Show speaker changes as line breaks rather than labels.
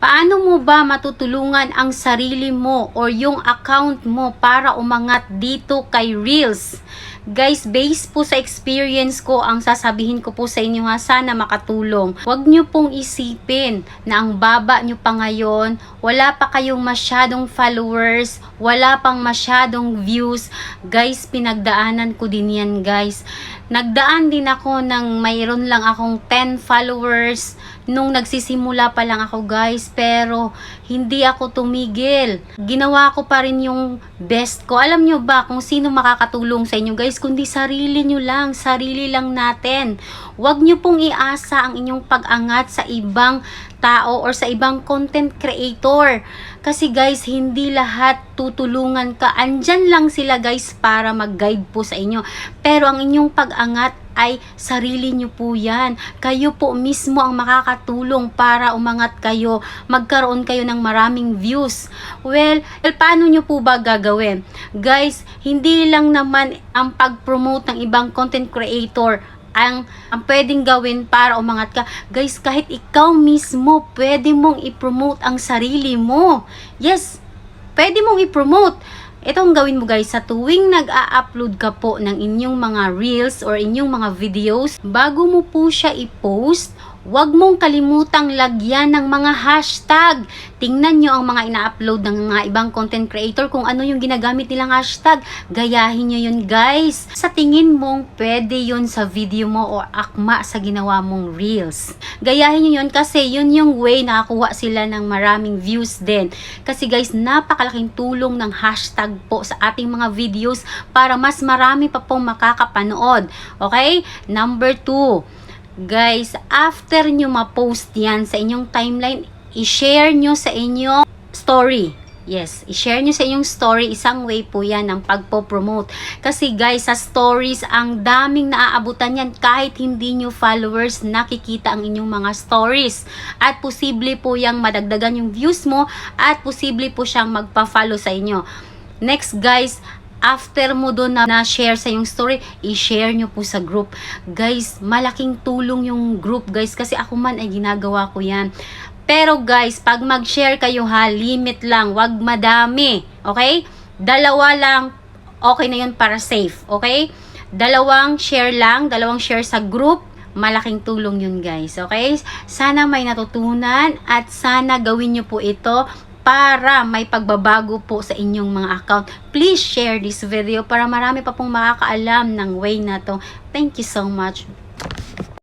Paano mo ba matutulungan ang sarili mo or yung account mo para umangat dito kay Reels? Guys, based po sa experience ko, ang sasabihin ko po sa inyo ha, sana makatulong. Huwag nyo pong isipin na ang baba nyo pa ngayon, wala pa kayong masyadong followers, wala pang masyadong views. Guys, pinagdaanan ko din yan guys. Nagdaan din ako ng mayroon lang akong 10 followers nung nagsisimula pa lang ako guys pero hindi ako tumigil ginawa ko pa rin yung best ko alam nyo ba kung sino makakatulong sa inyo guys kundi sarili nyo lang sarili lang natin. Wag nyo pong iasa ang inyong pag-angat sa ibang tao or sa ibang content creator kasi guys hindi lahat tutulungan ka andyan lang sila guys para mag-guide po sa inyo pero ang inyong pag-angat ay sarili nyo po yan. Kayo po mismo ang makakatulong para umangat kayo, magkaroon kayo ng maraming views. Well, paano nyo po ba gagawin? Guys, hindi lang naman ang pag-promote ng ibang content creator ang, ang pwedeng gawin para umangat ka. Guys, kahit ikaw mismo, pwede mong i-promote ang sarili mo. Yes, pwede mong i-promote itong gawin mo guys sa tuwing nag-a-upload ka po ng inyong mga reels or inyong mga videos bago mo po siya i-post Huwag mong kalimutang lagyan ng mga hashtag. Tingnan nyo ang mga ina-upload ng mga ibang content creator kung ano yung ginagamit nilang hashtag. Gayahin nyo yun guys. Sa tingin mong pwede yun sa video mo o akma sa ginawa mong reels. Gayahin nyo yun kasi yun yung way nakakuha sila ng maraming views din. Kasi guys, napakalaking tulong ng hashtag po sa ating mga videos para mas marami pa pong makakapanood. Okay? Number two, Guys, after nyo ma-post yan sa inyong timeline, i-share nyo sa inyong story. Yes, i-share nyo sa inyong story. Isang way po yan ng pagpo-promote. Kasi guys, sa stories, ang daming naaabutan yan. Kahit hindi nyo followers, nakikita ang inyong mga stories. At posible po yung madagdagan yung views mo at posible po siyang magpa-follow sa inyo. Next guys, after mo doon na, na-share sa yung story, i-share nyo po sa group. Guys, malaking tulong yung group guys kasi ako man ay ginagawa ko yan. Pero guys, pag mag-share kayo ha, limit lang, wag madami. Okay? Dalawa lang, okay na yun para safe. Okay? Dalawang share lang, dalawang share sa group, malaking tulong yun guys. Okay? Sana may natutunan at sana gawin nyo po ito para may pagbabago po sa inyong mga account. Please share this video para marami pa pong makakaalam ng way na to. Thank you so much.